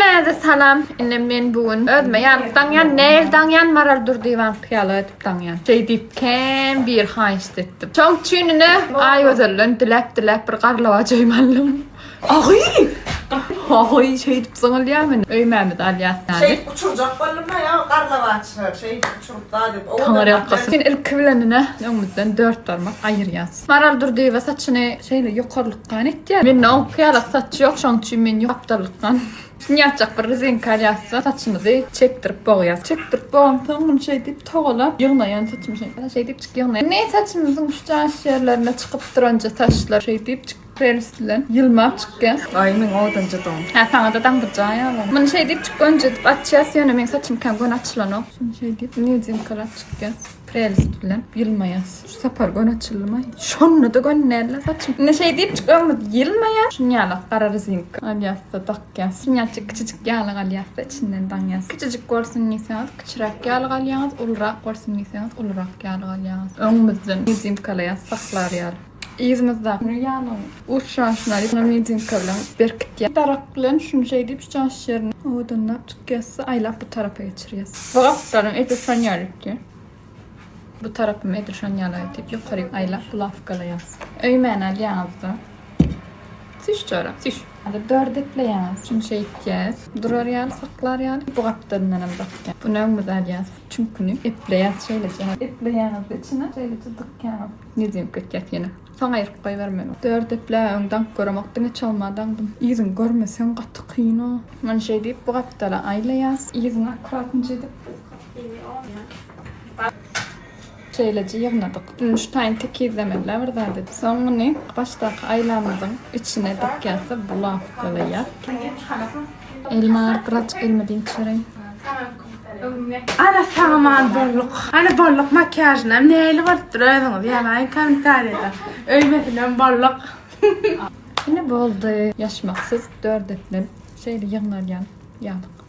Hemmeze salam. Innem men bugün özme yanlıktan yan nereden yan maral dur divan kıyalı edipten yan. Şey dipken bir hayst ettim. Çok çününe ay özellön dilek dilek bir qarlava cöymallım. Ay! Ay şey dip sana liyamen. Öymemid alyas yani. Şey uçuracak balımla ya karla açır. Şey uçurup da Tanrı bak, yapmasın. Senin ilk önümüzden dört parmak ayır yaz. Maral dur diye saçını şeyle yukarılıktan et ya. Benim o kıyala saçı yok şan için men yok aptallıktan. Şimdi yapacak bir rezin kalyası saçımızı çektirip boğuyaz. Çektirip boğum tamam şey deyip toğla yığınayan saçım şey. Şey deyip çık yığınayan. Ne saçımızın uçacağız yerlerine çıkıp duranca taşlar şey deyip çık Prelisinden yılmap çıkken. Ay men odanca don. Ha sana da dangırca ya. Bunu şey deyip çık önce açacağız yönü men saçım kan gön açılan o. Şey deyip ne diyeyim kalat çıkken. Prelist bilen yılmayaz. Şu sapar gön açılma. Şonnu da gön nerle saçım. Ne şey deyip çık önce yılmayaz. Şunu yala karar zinka. Alyasta takkaz. Şunu yalçık küçücük yala alyasta içinden danyaz. Küçücük görsün nisanız. Küçürek yala alyaz. Ulurak görsün nisanız. Ulurak yala alyaz. Önümüzden diyeyim kalayaz. Saklar yala. İzmizde. Yani uçuşanlar medium kalan berkit ya. Taraklan şunu şey deyip çarş yerine. Odan ne yaptık gelse ayla bu tarafa geçiriyoruz. Bu haftanın edişan yerlikti. Bu tarafım edişan yerlikti. Yukarı ayla bu laf kalayız. Öymen yazdı. Siş çora. Siş. Hadi dört eple yaz. Şunu şey edeceğiz. Durar yaz, saklar yaz. Bu kaptanın bakacağım. Bu ne güzel yaz. Çünkü eple yaz şöyle yaz. Eple yaz içine şöyle çıdık yaz. Ne diyeyim kötü yine. Sana ayırıp koyvermem. Dört eple önden görmekten hiç olmadandım. İzin görmesen katı kıyın o. Ben şey deyip bu kaptala aile yaz. İzin akkuratın şey deyip. Şeyleci yığnadık. Üç tane tek izlemeler var da dedi. Sonra ne? Baştaki aylamızın içine dikkatli bulaf böyle yap. Elma kıraç elmediğin çırayım. Ana saman bolluk. Ana bolluk makyajla neyle vardır özünüz ya ben komentar eder. Öyle filan bolluk. Yine boldu. Yaşmaksız dört etlem. Şeyle yığnar yan. Yadık.